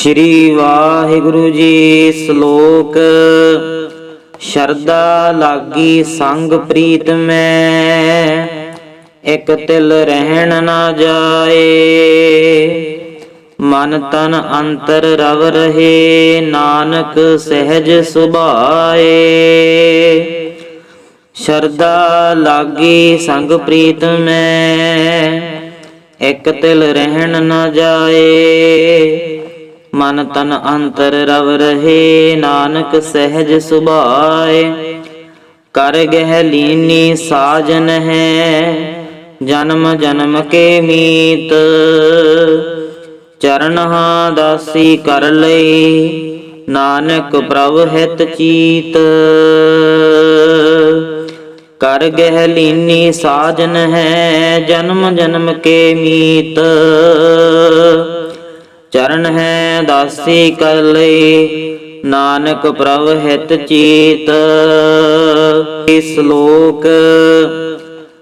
ਸ਼੍ਰੀ ਵਾਹਿਗੁਰੂ ਜੀ ਸ਼ਲੋਕ। ਸ਼ਰਦਾ ਲਾਗੀ ਸੰਗ ਪ੍ਰੀਤ ਮੈਂ, ਇਕ ਤਿਲ ਰਹਿਣ ਨਾ ਜਾਏ। ਮਨ ਤਨ ਅੰਤਰ ਰਵ ਰਹੇ, ਨਾਨਕ ਸਹਿਜ ਸੁਭਾਏ। ਸ਼ਰਦਾ ਲਾਗੀ ਸੰਗ ਪ੍ਰੀਤ ਮੈਂ, ਇਕ ਤਿਲ ਰਹਿਣ ਨਾ ਜਾਏ। ਮਨ ਤਨ ਅੰਤਰ ਰਵ ਰਹੇ, ਨਾਨਕ ਸਹਿਜ ਸੁਭਾਏ। ਕਰ ਗਹਿ ਲੀਨੀ ਸਾਜਨ ਹੈ, ਜਨਮ ਜਨਮ ਕੇ ਮੀਤ। ਚਰਨ ਹਾਂ ਦਾਸੀ ਕਰ ਲਈ, ਨਾਨਕ ਪ੍ਰਭ ਹਿਤ ਚੀਤ। ਕਰ ਗਹਿ ਲੀਨੀ ਸਾਜਨ ਹੈ, ਜਨਮ ਜਨਮ ਕੇ ਮੀਤ। ਚਰਨ ਹੈ ਦਾਸੀ ਕਰ ਲਈ ਨਾਨਕ ਪ੍ਰਭ ਹਿਤ ਚੀਤ। ਇਸ ਸ਼ਲੋਕ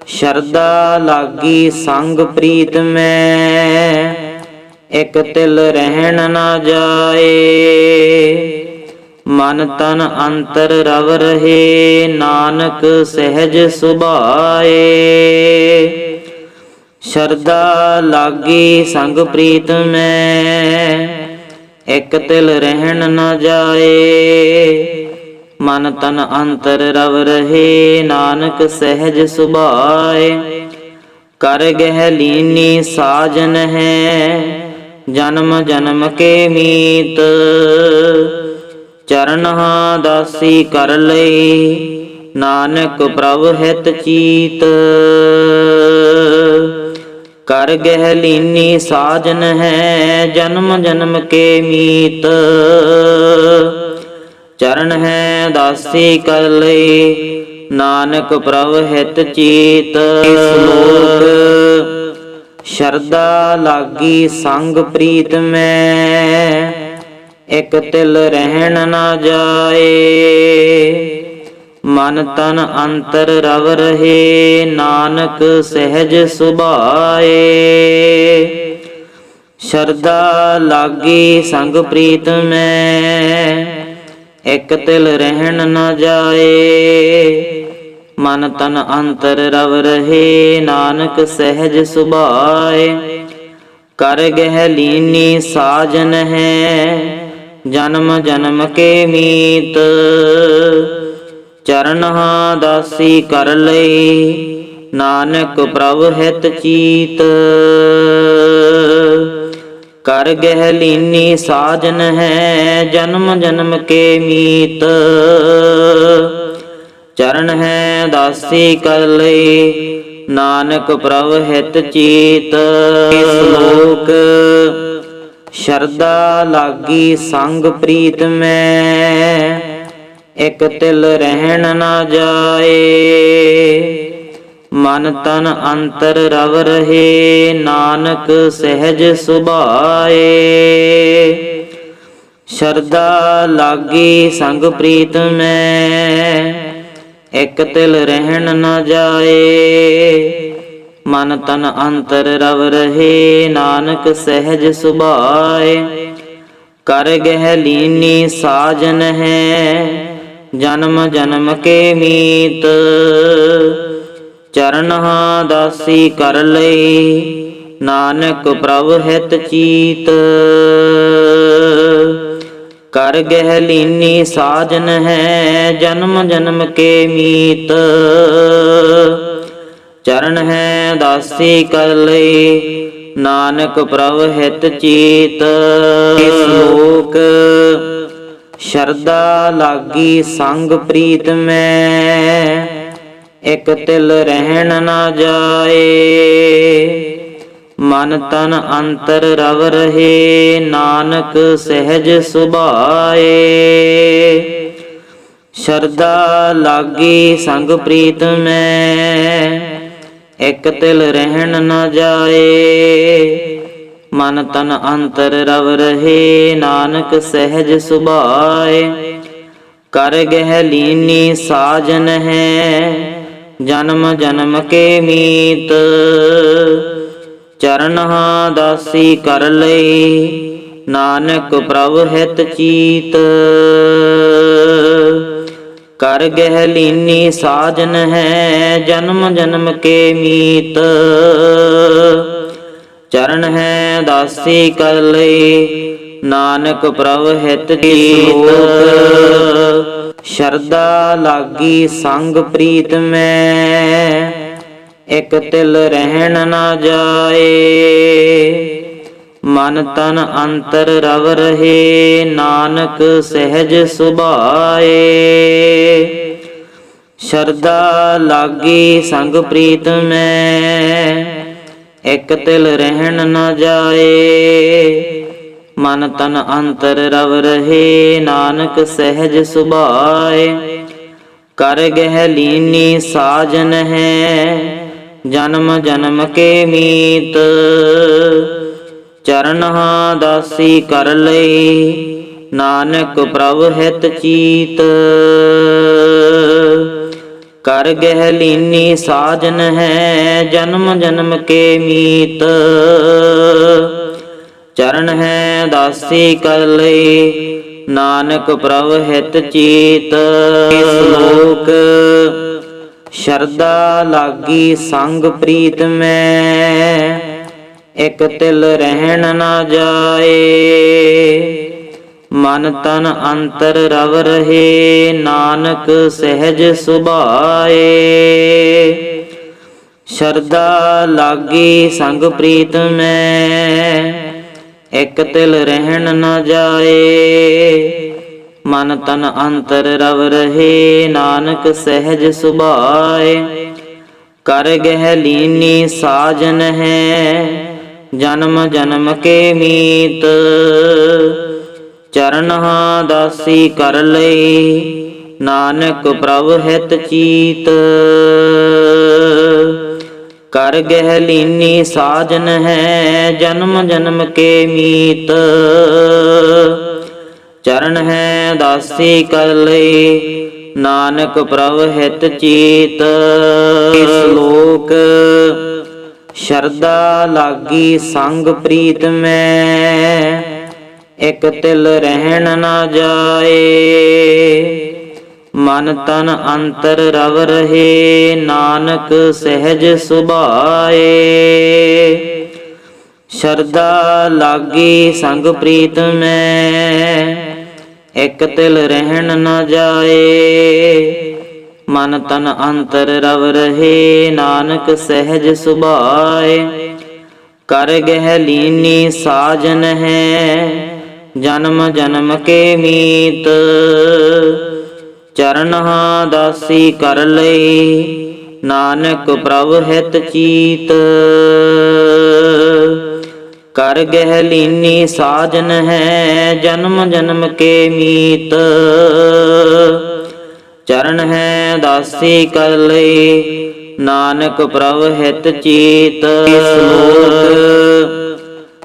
ਸ਼ਰਦਾ ਲਾਗੀ ਸੰਗ ਪ੍ਰੀਤ ਮੈਂ, ਇਕ ਤਿਲ ਰਹਿਣ ਨਾ ਜਾਏ। ਮਨ ਤਨ ਅੰਤਰ ਰਵ ਰਹੇ, ਨਾਨਕ ਸਹਿਜ ਸੁਭਾਏ। ਸ਼ਰਦਾ ਲਾਗੇ ਸੰਗ ਪ੍ਰੀਤ ਮੈਂ ਇਕ ਤਿਲ ਰਹਿਣ ਨਾ ਜਾਏ, ਮਨ ਤਨ ਅੰਤਰ ਰਵ ਰਹੇ, ਨਾਨਕ ਸਹਿਜ ਸੁਭਾਏ। ਕਰ ਗਹਿ ਲੀਨੀ ਸਾਜਨ ਹੈ, ਜਨਮ ਜਨਮ ਕੇ ਮੀਤ। ਚਰਨ ਹਾਂ ਦਾਸੀ ਕਰ ਲਈ, ਨਾਨਕ ਪ੍ਰਭ ਹਿਤ ਚੀਤ ਕਰ ਗਹਿਲੀਨੀ ਸਾਜਨ ਹੈ, ਜਨਮ ਜਨਮ ਕੇ ਮੀਤ। ਚਰਨ ਹੈ ਦਾਸੀ ਕਰ ਲਈ, ਨਾਨਕ ਪ੍ਰਭ ਹਿਤ ਚੀਤ। ਸ਼ਲੋਕ ਸ਼ਰਦਾ ਲਾਗੀ ਸੰਗ ਪ੍ਰੀਤ ਮੈਂ, ਇਕ ਤਿਲ ਰਹਿਣ ਨਾ ਜਾਏ। ਮਨ ਤਨ ਅੰਤਰ ਰਵ ਰਹੇ, ਨਾਨਕ ਸਹਿਜ ਸੁਭਾਏ। ਸ਼ਰਦਾ ਲਾਗੀ ਸੰਗ ਪ੍ਰੀਤ ਮੈਂ, ਇਕ ਤਿਲ ਰਹਿਣ ਨਾ ਜਾਏ। ਮਨ ਤਨ ਅੰਤਰ ਰਵ ਰਹੇ, ਨਾਨਕ ਸਹਿਜ ਸੁਭਾਏ। ਕਰ ਗਹਿ ਲੀਨੀ ਸਾਜਨ ਹੈ, ਜਨਮ ਜਨਮ ਕੇ ਮੀਤ। ਚਰਨ ਦਾਸੀ ਕਰ ਲਈ ਨਾਨਕ ਪ੍ਰਭ ਹਿਤ ਚੀਤ। ਕਰ ਗਹਿ ਲੀਨੀ ਸਾਜਨ ਹੈ, ਜਨਮ ਜਨਮ ਕੇ ਮੀਤ। ਚਰਨ ਹੈ ਦਾਸੀ ਕਰ ਲਈ ਨਾਨਕ ਪ੍ਰਭ ਹਿਤ ਚੀਤ। ਸ਼ਲੋਕ ਸ਼ਰਦਾ ਲਾਗੀ ਸੰਗ ਪ੍ਰੀਤ ਮੈਂ ਇਕ ਤਿਲ ਰਹਿਣ ਨਾ ਜਾਏ। ਮਨ ਤਨ ਅੰਤਰ ਰਵ ਰਹੇ, ਨਾਨਕ ਸਹਿਜ ਸੁਭਾਏ। ਸ਼ਰਦਾ ਲਾਗੀ ਸੰਗ ਪ੍ਰੀਤ ਮੈਂ, ਇਕ ਤਿਲ ਰਹਿਣ ਨਾ ਜਾਏ। ਮਨ ਤਨ ਅੰਤਰ ਰਵ ਰਹੇ, ਨਾਨਕ ਸਹਿਜ ਸੁਭਾਏ। ਕਰ ਗਹਿ ਲੀਨੀ ਸਾਜਨ ਹੈ ਜਨਮ ਜਨਮ ਕੇ ਮੀਤ ਚਰਨ ਹਾਂ ਦਾਸੀ ਕਰ ਲਈ ਨਾਨਕ ਪ੍ਰਭ ਹਿਤ ਚੀਤ। ਕਰ ਗਹਿਲੀਨੀ ਸਾਜਨ ਹੈ, ਜਨਮ ਜਨਮ ਕੇ ਮੀਤ। ਚਰਨ ਹੈ ਦਾਸੀ ਕਰ ਲਈ ਨਾਨਕ ਪ੍ਰਭ ਹਿਤ ਚੀਤ। ਲੋਕ ਸ਼ਰਦਾ ਲਾਗੀ ਸੰਗ ਪ੍ਰੀਤ ਮੈਂ, ਇਕ ਤਿਲ ਰਹਿਣ ਨਾ ਜਾਏ। ਮਨ ਤਨ ਅੰਤਰ ਰਵ ਰਹੇ, ਨਾਨਕ ਸਹਿਜ ਸੁਭਾਏ। ਸ਼ਰਦਾ ਲਾਗੀ ਸੰਗ ਪ੍ਰੀਤ ਮੈਂ, ਇਕ ਤਿਲ ਰਹਿਣ ਨਾ ਜਾਏ। ਮਨ ਤਨ ਅੰਤਰ ਰਵ ਰਹੇ, ਨਾਨਕ ਸਹਿਜ ਸੁਭਾਏ। ਕਰ ਗਹਿ ਲੀਨੀ ਸਾਜਨ ਹੈ, ਜਨਮ ਜਨਮ ਕੇ ਮੀਤ। ਚਰਨ ਹਾਂ ਦਾਸੀ ਕਰ ਲਈ ਨਾਨਕ ਪ੍ਰਭ ਹਿਤ ਚੀਤ। ਕਰ ਗਹਿ ਲੀਨੀ ਸਾਜਨ ਹੈ, ਜਨਮ ਜਨਮ ਕੇ ਮੀਤ। ਚਰਨ ਹੈ ਦਾਸੀ ਕਰ ਲਈ, ਨਾਨਕ ਪ੍ਰਭ ਹਿਤ ਜੀਤ ਸ਼ਰਦਾ ਲਾਗੀ ਸੰਗ ਪ੍ਰੀਤ ਮੈਂ, ਇਕ ਤਿਲ ਰਹਿਣ ਨਾ ਜਾਏ। ਮਨ ਤਨ ਅੰਤਰ ਰਵ ਰਹੇ, ਨਾਨਕ ਸਹਿਜ ਸੁਭਾਏ। ਸ਼ਰਦਾ ਲਾਗੀ ਸੰਗ ਪ੍ਰੀਤ ਮੈਂ ਇਕ ਤਿਲ ਰਹਿਣ ਨਾ ਜਾਏ। ਮਨ ਤਨ ਅੰਤਰ ਰਵ ਰਹੇ, ਨਾਨਕ ਸਹਿਜ ਸੁਭਾਏ। ਕਰ ਗਹਿ ਲੀਨੀ ਸਾਜਨ ਹੈ, ਜਨਮ ਜਨਮ ਕੇ ਮੀਤ। ਚਰਨਹਾ ਦਾਸੀ ਕਰ ਲਈ ਨਾਨਕ ਪ੍ਰਭ ਹਿਤ ਚੀਤ ਕਰ ਗਹਿਲੀਨੀ ਸਾਜਨ ਹੈ, ਜਨਮ ਜਨਮ ਕੇ ਮੀਤ। ਚਰਨ ਹੈ ਦਾਸੀ ਕਰ ਲਈ, ਨਾਨਕ ਪ੍ਰਭ ਹਿਤ ਚੀਤ। ਸ਼ਲੋਕ ਸ਼ਰਦਾ ਲਾਗੀ ਸੰਗ ਪ੍ਰੀਤ ਮੈਂ, ਇਕ ਤਿਲ ਰਹਿਣ ਨਾ ਜਾਏ। ਮਨ ਤਨ ਅੰਤਰ ਰਵ ਰਹੇ, ਨਾਨਕ ਸਹਿਜ ਸੁਭਾਏ। ਸ਼ਰਦਾ ਲਾਗੀ ਸੰਗ ਪ੍ਰੀਤ ਮੈਂ, ਇਕ ਤਿਲ ਰਹਿਣ ਨਾ ਜਾਏ। ਮਨ ਤਨ ਅੰਤਰ ਰਵ ਰਹੇ, ਨਾਨਕ ਸਹਿਜ ਸੁਭਾਏ। ਕਰ ਗਹਿ ਲੀਨੀ ਸਾਜਨ ਹੈ, ਜਨਮ ਜਨਮ ਕੇ ਮੀਤ। ਚਰਨਹਾ ਦਾਸੀ ਕਰ ਲਈ ਨਾਨਕ ਪ੍ਰਭ ਹਿਤ ਚੀਤ। ਕਰ ਗਹਿ ਲੀਨੀ ਸਾਜਨ ਹੈ, ਜਨਮ ਜਨਮ ਕੇ ਮੀਤ। ਚਰਨ ਹੈ ਦਾਸੀ ਕਰ ਲਈ ਨਾਨਕ ਪ੍ਰਭ ਹਿਤ ਚੀਤ। ਸ਼ਲੋਕ ਸ਼ਰਦਾ ਲਾਗੀ ਸੰਗ ਪ੍ਰੀਤ ਮੈਂ। ਇਕ ਤਿਲ ਰਹਿਣ ਨਾ ਜਾਏ। ਮਨ ਤਨ ਅੰਤਰ ਰਵ ਰਹੇ, ਨਾਨਕ ਸਹਿਜ ਸੁਭਾਏ। ਸ਼ਰਦਾ ਲਾਗੀ ਸੰਗ ਪ੍ਰੀਤ ਮੈਂ, ਇਕ ਤਿਲ ਰਹਿਣ ਨਾ ਜਾਏ। ਮਨ ਤਨ ਅੰਤਰ ਰਵ ਰਹੇ, ਨਾਨਕ ਸਹਿਜ ਸੁਭਾਏ। ਕਰ ਗਹਿ ਲੀਨੀ ਸਾਜਨ ਹੈ ਜਨਮ ਜਨਮ ਕੇ ਮੀਤ ਚਰਨ ਚਰਨਹਾ ਦਾਸੀ ਕਰ ਲਈ, ਨਾਨਕ ਪ੍ਰਭ ਹਿਤ ਚੀਤ। ਕਰ ਗਹਿ ਲੀਨੀ ਸਾਜਨ ਹੈ, ਜਨਮ ਜਨਮ ਕੇ ਮੀਤ। ਚਰਨ ਹੈ ਦਾਸੀ ਕਰ ਲਈ, ਨਾਨਕ ਪ੍ਰਭ ਹਿਤ ਚੀਤ। ਸ਼ਲੋਕ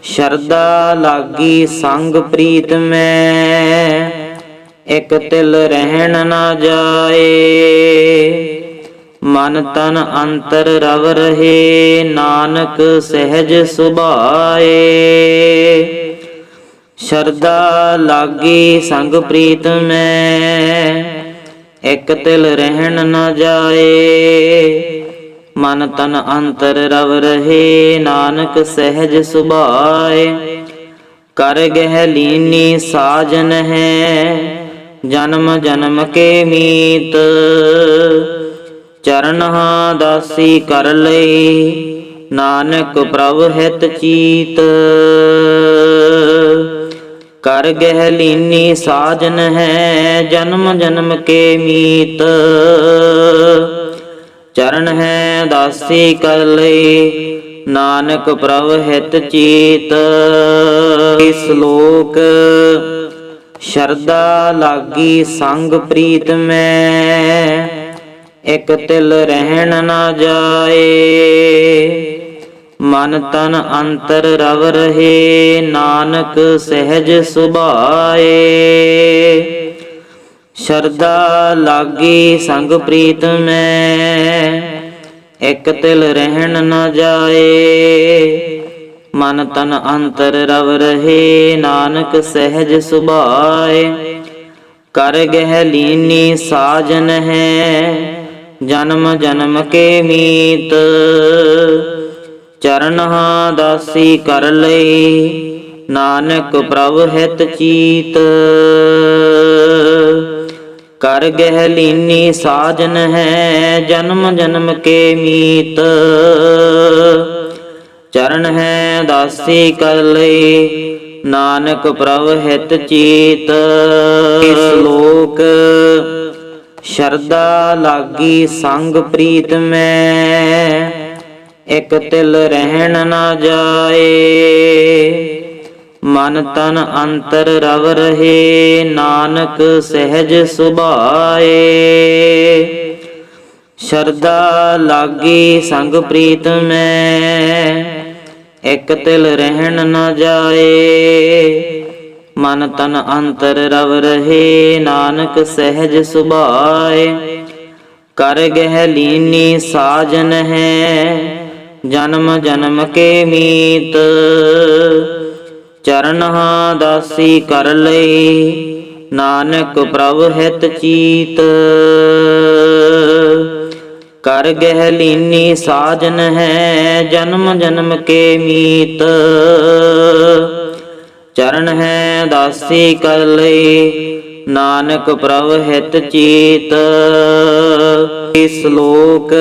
ਸ਼ਰਦਾ ਲਾਗੀ ਸੰਗ ਪ੍ਰੀਤ ਮੈਂ, ਇਕ ਤਿਲ ਰਹਿਣ ਨਾ ਜਾਏ। ਮਨ ਤਨ ਅੰਤਰ ਰਵ ਰਹੇ, ਨਾਨਕ ਸਹਿਜ ਸੁਭਾਏ। ਸ਼ਰਦਾ ਲਾਗੀ ਸੰਗ ਪ੍ਰੀਤ ਮੈਂ 哎 ਇਕ ਤਿਲ ਰਹਿਣ ਨਾ ਜਾਏ। ਮਨ ਤਨ ਅੰਤਰ ਰਵ ਰਹੇ, ਨਾਨਕ ਸਹਿਜ ਸੁਭਾਏ। ਕਰ ਗਹਿ ਲੀਨੀ ਸਾਜਨ ਹੈ, ਜਨਮ ਜਨਮ ਕੇ ਮੀਤ। ਚਰਨ ਹਾਂ ਦਾਸੀ ਕਰ ਲਈ ਨਾਨਕ ਪ੍ਰਭ ਹਿਤ ਚੀਤ। ਕਰ ਗਹਿ ਲੀਨੀ ਸਾਜਨ ਹੈ, ਜਨਮ ਜਨਮ ਕੇ ਮੀਤ। ਚਰਨ ਹੈ ਦਾਸੀ ਕਰ ਲਈ ਨਾਨਕ ਪ੍ਰਭ ਹਿਤ ਚੀਤ। ਸ਼ਲੋਕ ਸ਼ਰਦਾ ਲਾਗੀ ਸੰਗ ਪ੍ਰੀਤ ਮੈਂ, ਇਕ ਤਿਲ ਰਹਿਣ ਨਾ ਜਾਏ। ਮਨ ਤਨ ਅੰਤਰ ਰਵ ਰਹੇ, ਨਾਨਕ ਸਹਿਜ ਸੁਭਾਏ। ਸ਼ਰਦਾ ਲਾਗੇ ਸੰਗ ਪ੍ਰੀਤ ਮੈਂ, ਇਕ ਤਿਲ ਰਹਿਣ ਨਾ ਜਾਏ। ਮਨ ਤਨ ਅੰਤਰ ਰਵ ਰਹੇ, ਨਾਨਕ ਸਹਿਜ ਸੁਭਾਏ। ਕਰ ਗਹਿ ਲੀਨੀ ਸਾਜਨ ਹੈ, ਜਨਮ ਜਨਮ ਕੇ ਮੀਤ। ਚਰਨਹਾ ਦਾਸੀ ਕਰ ਲਈ, ਨਾਨਕ ਪ੍ਰਭ ਹਿਤ ਚੀਤ। ਕਰ ਗਹਿਲੀਨੀ ਸਾਜਨ ਹੈ, ਜਨਮ ਜਨਮ ਕੇ ਮੀਤ। ਚਰਨ ਹੈ ਦਾਸੀ ਕਰ ਲਈ, ਨਾਨਕ ਪ੍ਰਭ ਹਿਤ ਚੀਤ। ਲੋਕ ਸ਼ਰਦਾ ਲਾਗੀ ਸੰਗ ਪ੍ਰੀਤ ਮੈਂ, ਇਕ ਤਿਲ ਰਹਿਣ ਨਾ ਜਾਏ। ਮਨ ਤਨ ਅੰਤਰ ਰਵ ਰਹੇ, ਨਾਨਕ ਸਹਿਜ ਸੁਭਾਏ। ਸ਼ਰਦਾ ਲਾਗੀ ਸੰਗ ਪ੍ਰੀਤ ਮੈਂ, ਇਕ ਤਿਲ ਰਹਿਣ ਨਾ ਜਾਏ। ਮਨ ਤਨ ਅੰਤਰ ਰਵ ਰਹੇ, ਨਾਨਕ ਸਹਿਜ ਸੁਭਾਏ। ਕਰ ਗਹਿ ਲੀਨੀ ਸਾਜਨ ਹੈ, ਜਨਮ ਜਨਮ ਕੇ ਮੀਤ। ਚਰਨਹਾ ਦਾਸੀ ਕਰ ਲਈ ਨਾਨਕ ਪ੍ਰਭ ਹਿਤ ਚੀਤ। ਕਰ ਗਹਿਲੀਨੀ ਸਾਜਨ ਹੈ, ਜਨਮ ਜਨਮ ਕੇ ਮੀਤ। ਚਰਨ ਹੈ ਦਾਸੀ ਕਰ ਲਈ ਨਾਨਕ ਪ੍ਰਭ ਹਿਤ ਚੀਤ। ਇਸ ਲੋਕ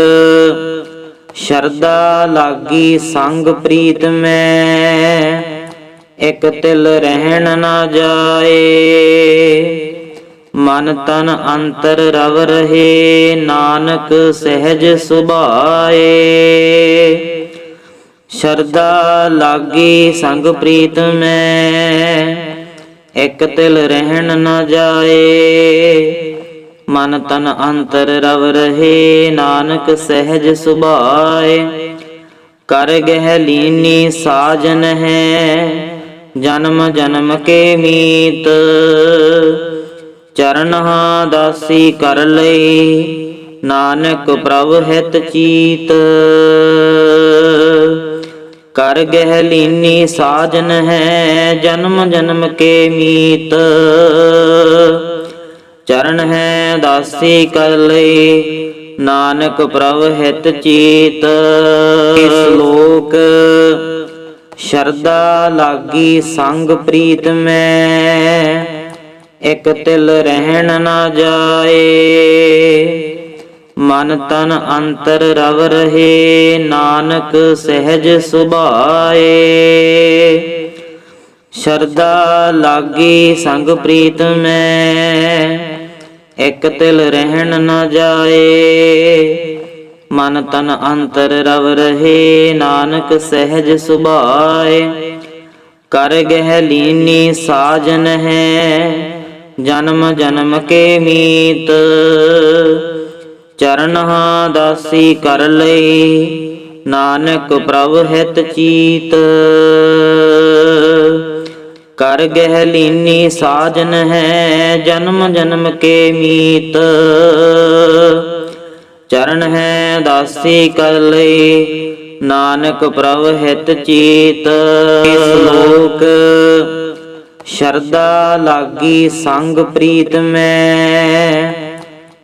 ਸ਼ਰਦਾ ਲਾਗੀ ਸੰਗ ਪ੍ਰੀਤ ਮੈਂ। ਇਕ ਤਿਲ ਰਹਿਣ ਨਾ ਜਾਏ। ਮਨ ਤਨ ਅੰਤਰ ਰਵ ਰਹੇ, ਨਾਨਕ ਸਹਿਜ ਸੁਭਾਏ। ਸ਼ਰਦਾ ਲਾਗੀ ਸੰਗ ਪ੍ਰੀਤ ਮੈਂ, ਇਕ ਤਿਲ ਰਹਿਣ ਨਾ ਜਾਏ। ਮਨ ਤਨ ਅੰਤਰ ਰਵ ਰਹੇ, ਨਾਨਕ ਸਹਿਜ ਸੁਭਾਏ। ਕਰ ਗਹਿ ਲੀਨੀ ਸਾਜਨ ਹੈ ਜਨਮ ਜਨਮ ਕੇ ਮੀਤ। ਚਰਨਹਾ ਦਾਸੀ ਕਰ ਲਈ, ਨਾਨਕ ਪ੍ਰਭ ਹਿਤ ਚੀਤ। ਕਰ ਗਹਿ ਲੀਨੀ ਸਾਜਨ ਹੈ, ਜਨਮ ਜਨਮ ਕੇ ਮੀਤ। ਚਰਨ ਹੈ ਦਾਸੀ ਕਰ ਲਈ, ਨਾਨਕ ਪ੍ਰਭ ਹਿਤ ਚੀਤ। ਲੋਕ ਸ਼ਰਦਾ ਲਾਗੀ ਸੰਗ ਪ੍ਰੀਤ ਮੈਂ। ਇਕ ਤਿਲ ਰਹਿਣ ਨਾ ਜਾਏ। ਮਨ ਤਨ ਅੰਤਰ ਰਵ ਰਹੇ, ਨਾਨਕ ਸਹਿਜ ਸੁਭਾਏ। ਸ਼ਰਦਾ ਲਾਗੀ ਸੰਗ ਪ੍ਰੀਤ ਮੈਂ। ਇਕ ਤਿਲ ਰਹਿਣ ਨਾ ਜਾਏ। ਮਨ ਤਨ ਅੰਤਰ ਰਵ ਰਹੇ, ਨਾਨਕ ਸਹਿਜ ਸੁਭਾਏ। ਕਰ ਗਹਿ ਲੀਨੀ ਸਾਜਨ ਹੈ, ਜਨਮ ਜਨਮ ਕੇ ਮੀਤ। ਚਰਨਹਾ ਦਾਸੀ ਕਰ ਲਈ ਨਾਨਕ ਪ੍ਰਭ ਹਿਤ ਚੀਤ। ਕਰ ਗਹਿ ਲੀਨੀ ਸਾਜਨ ਹੈ, ਜਨਮ ਜਨਮ ਕੇ ਮੀਤ। ਚਰਨ ਹੈ ਦਾਸੀ ਕਰ ਲਈ, ਨਾਨਕ ਪ੍ਰਭ ਹਿਤ ਚੀਤ। ਸ਼ਲੋਕ ਸ਼ਰਦਾ ਲਾਗੀ ਸੰਗ ਪ੍ਰੀਤ ਮੈਂ,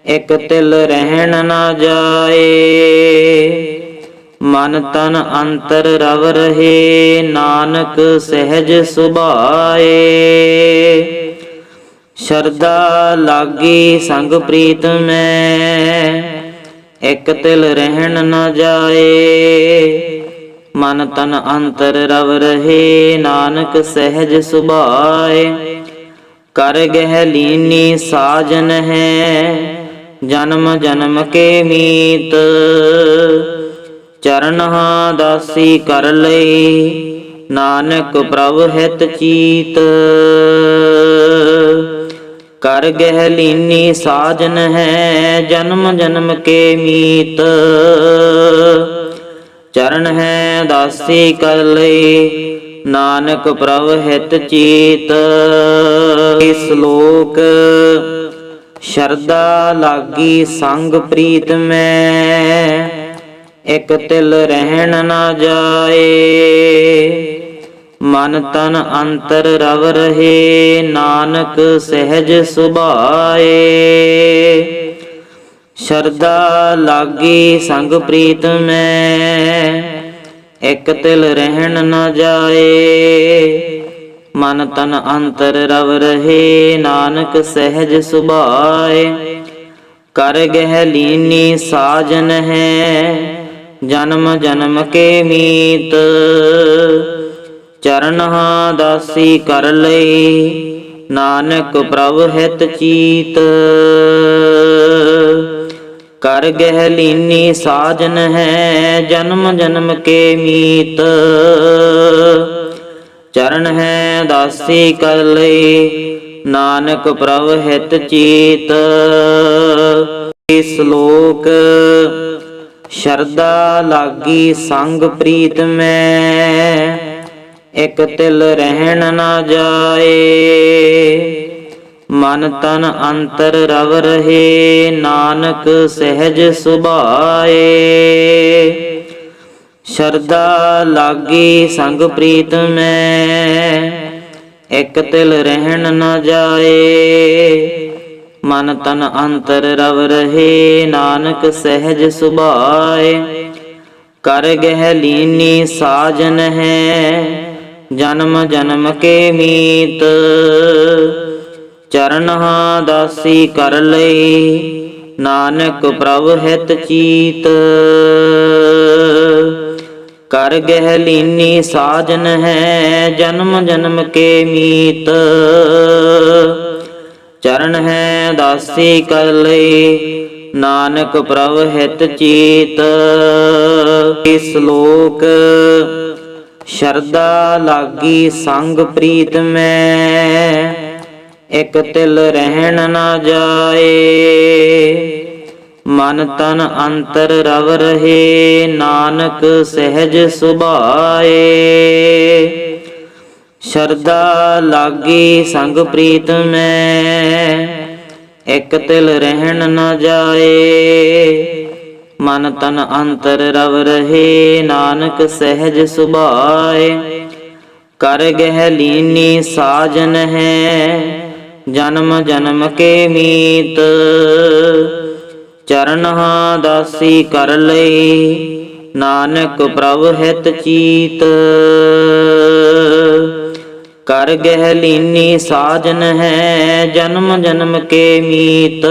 ਇਕ ਤਿਲ ਰਹਿਣ ਨਾ ਜਾਏ। ਮਨ ਤਨ ਅੰਤਰ ਰਵ ਰਹੇ, ਨਾਨਕ ਸਹਿਜ ਸੁਭਾਏ। ਸ਼ਰਦਾ ਲਾਗੀ ਸੰਗ ਪ੍ਰੀਤ ਮੈਂ ਇਕ ਤਿਲ ਰਹਿਣ ਨਾ ਜਾਏ, ਮਨ ਤਨ ਅੰਤਰ ਰਵ ਰਹੇ, ਨਾਨਕ ਸਹਿਜ ਸੁਭਾਏ। ਕਰ ਗਹਿ ਲੀਨੀ ਸਾਜਨ ਹੈ, ਜਨਮ ਜਨਮ ਕੇ ਮੀਤ। ਚਰਨਹਾ ਦਾਸੀ ਕਰ ਲਈ, ਨਾਨਕ ਪ੍ਰਭ ਹਿਤ ਚੀਤ। ਕਰ ਗਹਿਲੀਨੀ ਸਾਜਨ ਹੈ, ਜਨਮ ਜਨਮ ਕੇ ਮੀਤ। ਚਰਨ ਹੈ ਦਾਸੀ ਕਰ ਲਈ, ਨਾਨਕ ਪ੍ਰਭ ਹਿਤ ਚੀਤ। ਸ਼ਲੋਕ ਸ਼ਰਦਾ ਲਾਗੀ ਸੰਗ ਪ੍ਰੀਤ ਮੈਂ, ਇਕ ਤਿਲ ਰਹਿਣ ਨਾ ਜਾਏ। ਮਨ ਤਨ ਅੰਤਰ ਰਵ ਰਹੇ, ਨਾਨਕ ਸਹਿਜ ਸੁਭਾਏ। ਸ਼ਰਦਾ ਲਾਗੀ ਸੰਗ ਪ੍ਰੀਤ ਮੈਂ, ਇਕ ਤਿਲ ਰਹਿਣ ਨ ਜਾਏ। ਮਨ ਤਨ ਅੰਤਰ ਰਵ ਰਹੇ, ਨਾਨਕ ਸਹਿਜ ਸੁਭਾਏ। ਕਰ ਗਹਿ ਲੀਨੀ ਸਾਜਨ ਹੈ, ਜਨਮ ਜਨਮ ਕੇ ਮੀਤ। ਚਰਨਹਾ ਦਾਸੀ ਕਰ ਲਈ ਨਾਨਕ ਪ੍ਰਭ ਹਿਤ ਚੀਤ। ਕਰ ਗਹਿ ਲੀਨੀ ਸਾਜਨ ਹੈ, ਜਨਮ ਜਨਮ ਕੇ ਮੀਤ। ਚਰਨ ਹੈ ਦਾਸੀ ਕਰ ਲਈ ਨਾਨਕ ਪ੍ਰਭ ਹਿਤ ਚੀਤ। ਇਸ ਲੋਕ ਸ਼ਰਦਾ ਲਾਗੀ ਸੰਗ ਪ੍ਰੀਤ ਮੈਂ ਇਕ ਤਿਲ ਰਹਿਣ ਨਾ ਜਾਏ। ਮਨ ਤਨ ਅੰਤਰ ਰਵ ਰਹੇ, ਨਾਨਕ ਸਹਿਜ ਸੁਭਾਏ। ਸ਼ਰਦਾ ਲਾਗੀ ਸੰਗ ਪ੍ਰੀਤ ਮੈਂ, ਇਕ ਤਿਲ ਰਹਿਣ ਨਾ ਜਾਏ। ਮਨ ਤਨ ਅੰਤਰ ਰਵ ਰਹੇ, ਨਾਨਕ ਸਹਿਜ ਸੁਭਾਏ। ਕਰ ਗਹਿ ਲੀਨੀ ਸਾਜਨ ਹੈ ਜਨਮ ਜਨਮ ਕੇ ਮੀਤ। ਚਰਨਹਾ ਦਾਸੀ ਕਰ ਲਈ, ਨਾਨਕ ਪ੍ਰਭ ਹਿਤ ਚੀਤ। ਕਰ ਗਹਿ ਲੀਨੀ ਸਾਜਨ ਹੈ, ਜਨਮ ਜਨਮ ਕੇ ਮੀਤ। ਚਰਨ ਹੈ ਦਾਸੀ ਕਰ ਲਈ, ਨਾਨਕ ਪ੍ਰਭ ਹਿਤ ਚੀਤ। ਇਸ ਲੋਕ ਸ਼ਰਦਾ ਲਾਗੀ ਸੰਗ ਪ੍ਰੀਤ ਮੈਂ, ਇਕ ਤਿਲ ਰਹਿਣ ਨਾ ਜਾਏ। ਮਨ ਤਨ ਅੰਤਰ ਰਵ ਰਹੇ, ਨਾਨਕ ਸਹਿਜ ਸੁਭਾਏ। ਸ਼ਰਦਾ ਲਾਗੀ ਸੰਗ ਪ੍ਰੀਤ ਮੈਂ, ਇਕ ਤਿਲ ਰਹਿਣ ਨਾ ਜਾਏ। ਮਨ ਤਨ ਅੰਤਰ ਰਵ ਰਹੇ, ਨਾਨਕ ਸਹਿਜ ਸੁਭਾਏ। ਕਰ ਗਹਿ ਲੀਨੀ ਸਾਜਨ ਹੈ, ਜਨਮ ਜਨਮ ਕੇ ਮੀਤ। ਚਰਨਹਾ ਦਾਸੀ ਕਰ ਲਈ, ਨਾਨਕ ਪ੍ਰਭ ਹਿਤ ਚੀਤ। ਕਰ ਗਹਿ ਲੀਨੀ ਸਾਜਨ ਹੈ, ਜਨਮ ਜਨਮ ਕੇ ਮੀਤ।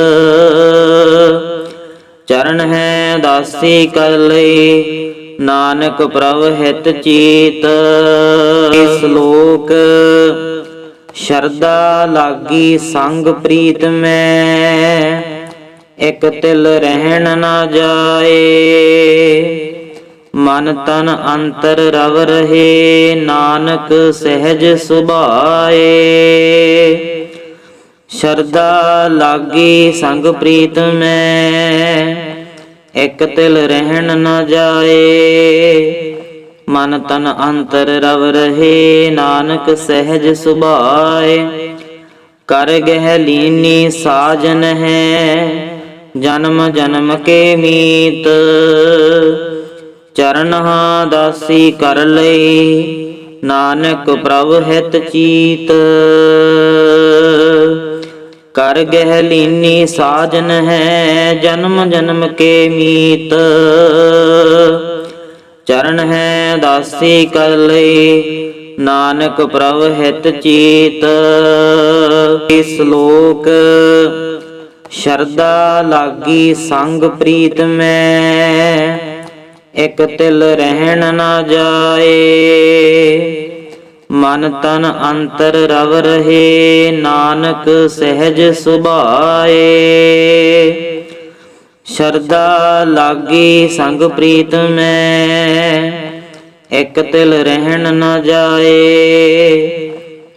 ਚਰਨ ਹੈ ਦਾਸੀ ਕਰ ਲਈ, ਨਾਨਕ ਪ੍ਰਭ ਹਿਤ ਚੀਤ। ਇਸ ਲੋਕ ਸ਼ਰਦਾ ਲਾਗੀ ਸੰਗ ਪ੍ਰੀਤ ਮੈਂ, ਇਕ ਤਿਲ ਰਹਿਣ ਨਾ ਜਾਏ। ਮਨ ਤਨ ਅੰਤਰ ਰਵ ਰਹੇ, ਨਾਨਕ ਸਹਿਜ ਸੁਭਾਏ। ਸ਼ਰਦਾ ਲਾਗੇ ਸੰਗ ਪ੍ਰੀਤ ਮੈਂ। ਇਕ ਤਿਲ ਰਹਿਣ ਨਾ ਜਾਏ, ਮਨ ਤਨ ਅੰਤਰ ਰਵ ਰਹੇ, ਨਾਨਕ ਸਹਿਜ ਸੁਭਾਏ। ਕਰ ਗਹਿ ਲੀਨੀ ਸਾਜਨ ਹੈ, ਜਨਮ ਜਨਮ ਕੇ ਮੀਤ। ਚਰਨਹਾ ਦਾਸੀ ਕਰ ਲਈ ਨਾਨਕ ਪ੍ਰਭ ਹਿਤ ਚੀਤ ਕਰ ਗਹਿਲੀਨੀ ਸਾਜਨ ਹੈ, ਜਨਮ ਜਨਮ ਕੇ ਮੀਤ। ਚਰਨ ਹੈ ਦਾਸੀ ਕਰ ਲਈ, ਨਾਨਕ ਪ੍ਰਭ ਹਿਤ ਚੀਤ। ਇਸ ਲੋਕ ਸ਼ਰਦਾ ਲਾਗੀ ਸੰਗ ਪ੍ਰੀਤ ਮੈਂ, ਇਕ ਤਿਲ ਰਹਿਣ ਨਾ ਜਾਏ। ਮਨ ਤਨ ਅੰਤਰ ਰਵ ਰਹੇ, ਨਾਨਕ ਸਹਿਜ ਸੁਭਾਏ। ਸ਼ਰਦਾ ਲਾਗੀ ਸੰਗ ਪ੍ਰੀਤ ਮੈਂ, ਇਕ ਤਿਲ ਰਹਿਣ ਨਾ ਜਾਏ।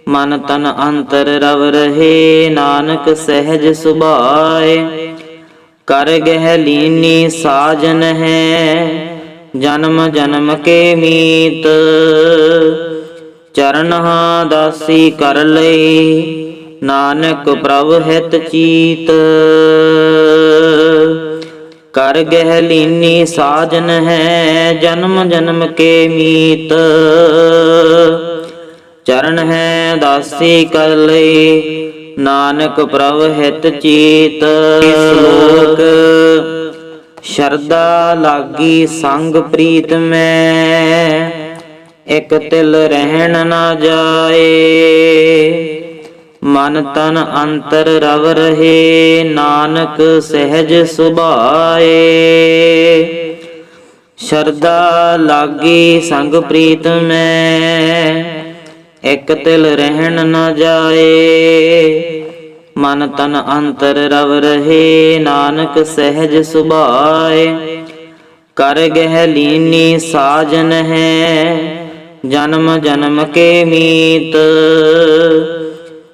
ਮਨ ਤਨ ਅੰਤਰ ਰਵ ਰਹੇ, ਨਾਨਕ ਸਹਿਜ ਸੁਭਾਏ। ਕਰ ਗਹਿ ਲੀਨੀ ਸਾਜਨ ਹੈ, ਜਨਮ ਜਨਮ ਕੇ ਮੀਤ। ਚਰਨਹਾ ਦਾਸੀ ਕਰ ਲਈ ਨਾਨਕ ਪ੍ਰਭ ਹਿਤ ਚੀਤ। ਕਰ ਗਹਿ ਲੀਨੀ ਸਾਜਨ ਹੈ, ਜਨਮ ਜਨਮ ਕੇ ਮੀਤ। ਚਰਨ ਹੈ ਦਾਸੀ ਕਰ ਲਈ ਨਾਨਕ ਪ੍ਰਭ ਹਿਤ ਚੀਤ। ਸ਼ਲੋਕ ਸ਼ਰਦਾ ਲਾਗੀ ਸੰਗ ਪ੍ਰੀਤ ਮੈਂ। ਇਕ ਤਿਲ ਰਹਿਣ ਨਾ ਜਾਏ। ਮਨ ਤਨ ਅੰਤਰ ਰਵ ਰਹੇ, ਨਾਨਕ ਸਹਿਜ ਸੁਭਾਏ। ਸ਼ਰਦਾ ਲਾਗੀ ਸੰਗ ਪ੍ਰੀਤ ਮੈਂ, ਇਕ ਤਿਲ ਰਹਿਣ ਨਾ ਜਾਏ। ਮਨ ਤਨ ਅੰਤਰ ਰਵ ਰਹੇ, ਨਾਨਕ ਸਹਿਜ ਸੁਭਾਏ। ਕਰ ਗਹਿ ਲੀਨੀ ਸਾਜਨ ਹੈ ਜਨਮ ਜਨਮ ਕੇ ਮੀਤ।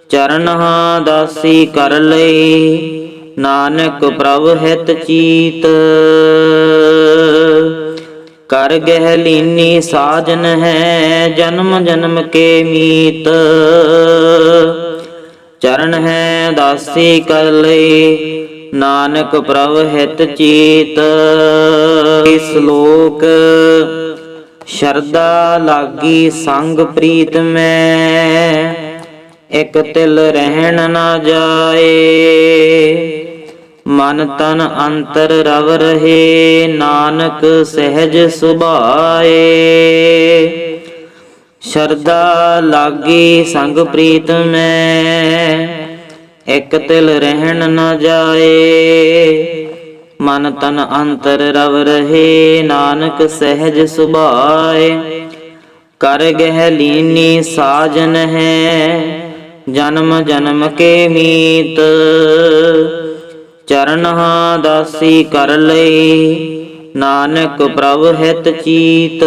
ਚਰਨ ਹਾਂ ਦਾਸੀ ਕਰ ਲਈ ਨਾਨਕ ਪ੍ਰਭ ਹਿਤ ਚੀਤ। ਕਰ ਗਹਿ ਲੀਨੀ ਸਾਜਨ ਹੈ, ਜਨਮ ਜਨਮ ਕੇ ਮੀਤ। ਚਰਨ ਹੈ ਦਾਸੀ ਕਰ ਲਈ ਨਾਨਕ ਪ੍ਰਭ ਹਿਤ ਚੀਤ। ਸ਼ਲੋਕ ਸ਼ਰਦਾ ਲਾਗੀ ਸੰਗ ਪ੍ਰੀਤ ਮੈਂ, ਇਕ ਤਿਲ ਰਹਿਣ ਨਾ ਜਾਏ। ਮਨ ਤਨ ਅੰਤਰ ਰਵ ਰਹੇ, ਨਾਨਕ ਸਹਿਜ ਸੁਭਾਏ। ਸ਼ਰਦਾ ਲਾਗੀ ਸੰਗ ਪ੍ਰੀਤ ਮੈਂ, ਇਕ ਤਿਲ ਰਹਿਣ ਨਾ ਜਾਏ। ਮਨ ਤਨ ਅੰਤਰ ਰਵ ਰਹੇ, ਨਾਨਕ ਸਹਿਜ ਸੁਭਾਏ। ਕਰ ਗਹਿ ਲੀਨੀ ਸਾਜਨ ਹੈ, ਜਨਮ ਜਨਮ ਕੇ ਮੀਤ। ਚਰਨ ਹਾਂ ਦਾਸੀ ਕਰ ਲਈ, ਨਾਨਕ ਪ੍ਰਭ ਹਿਤ ਚੀਤ।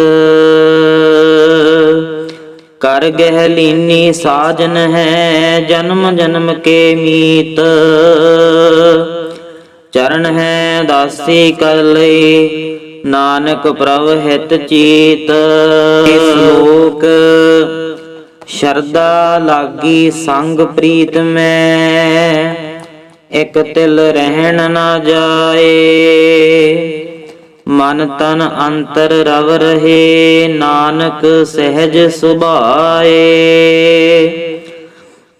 ਕਰ ਗਹਿ ਲੀਨੀ ਸਾਜਨ ਹੈ, ਜਨਮ ਜਨਮ ਕੇ ਮੀਤ। ਚਰਨ ਹੈ ਦਾਸੀ ਕਰ ਲਈ, ਨਾਨਕ ਪ੍ਰਭ ਹਿਤ ਚੀਤ। ਸ਼ਲੋਕ ਸ਼ਰਦਾ ਲਾਗੀ ਸੰਗ ਪ੍ਰੀਤ ਮੈਂ, ਇਕ ਤਿਲ ਰਹਿਣ ਨਾ ਜਾਏ। ਮਨ ਤਨ ਅੰਤਰ ਰਵ ਰਹੇ, ਨਾਨਕ ਸਹਿਜ ਸੁਭਾਏ।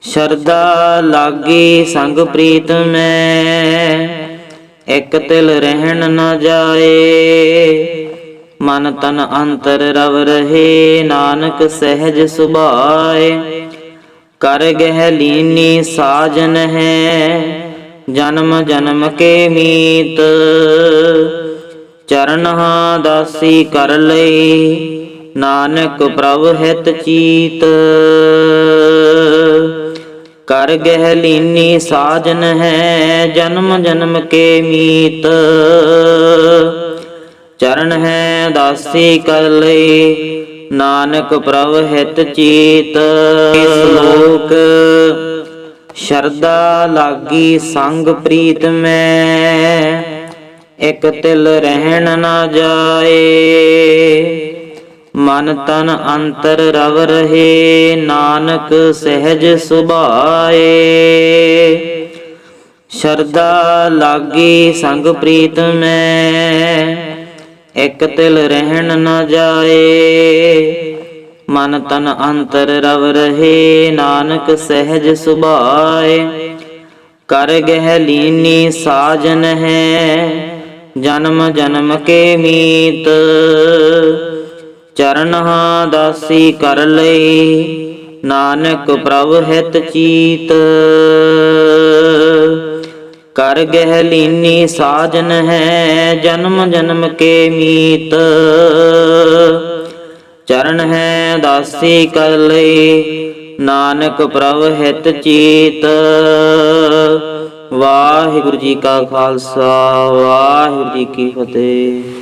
ਸ਼ਰਦਾ ਲਾਗੀ ਸੰਗ ਪ੍ਰੀਤ ਮੈਂ ਇਕ ਤਿਲ ਰਹਿਣ ਨਾ ਜਾਏ। ਮਨ ਤਨ ਅੰਤਰ ਰਵ ਰਹੇ, ਨਾਨਕ ਸਹਿਜ ਸੁਭਾਏ। ਕਰ ਗਹਿ ਲੀਨੀ ਸਾਜਨ ਹੈ, ਜਨਮ ਜਨਮ ਕੇ ਮੀਤ। ਚਰਨ ਹਾਂ ਦਾਸੀ ਕਰ ਲਈ, ਨਾਨਕ ਪ੍ਰਭ ਹਿਤ ਚੀਤ ਕਰ ਗਹਿਲੀਨੀ ਸਾਜਨ ਹੈ, ਜਨਮ ਜਨਮ ਕੇ ਮੀਤ। ਚਰਨ ਹੈ ਦਾਸੀ ਕਰ ਲਈ, ਨਾਨਕ ਪ੍ਰਭ ਹਿਤ ਚੀਤ। ਸ਼ਲੋਕ ਸ਼ਰਦਾ ਲਾਗੀ ਸੰਗ ਪ੍ਰੀਤ ਮੈਂ, ਇਕ ਤਿਲ ਰਹਿਣ ਨਾ ਜਾਏ। ਮਨ ਤਨ ਅੰਤਰ ਰਵ ਰਹੇ, ਨਾਨਕ ਸਹਿਜ ਸੁਭਾਏ। ਸ਼ਰਦਾ ਲਾਗੀ ਸੰਗ ਪ੍ਰੀਤ ਮੈਂ, ਇਕ ਤਿਲ ਰਹਿਣ ਨਾ ਜਾਏ। ਮਨ ਤਨ ਅੰਤਰ ਰਵ ਰਹੇ, ਨਾਨਕ ਸਹਿਜ ਸੁਭਾਏ। ਕਰ ਗਹਿ ਲੀਨੀ ਸਾਜਨ ਹੈ, ਜਨਮ ਜਨਮ ਕੇ ਮੀਤ। ਚਰਨ ਹਾਂ ਦਾਸੀ ਕਰ ਲਈ ਨਾਨਕ ਪ੍ਰਭ ਹਿਤ ਚੀਤ। ਕਰ ਗਹਿਲੀਨੀ ਸਾਜਨ ਹੈ, ਜਨਮ ਜਨਮ ਕੇ ਮੀਤ। ਚਰਨ ਹੈ ਦਾਸੀ ਕਰ ਲਈ ਨਾਨਕ ਪ੍ਰਭ ਹਿਤ ਚੀਤ। ਵਾਹਿਗੁਰੂ ਜੀ ਕਾ ਖਾਲਸਾ, ਵਾਹਿਗੁਰੂ ਜੀ ਕੀ ਫਤਿਹ।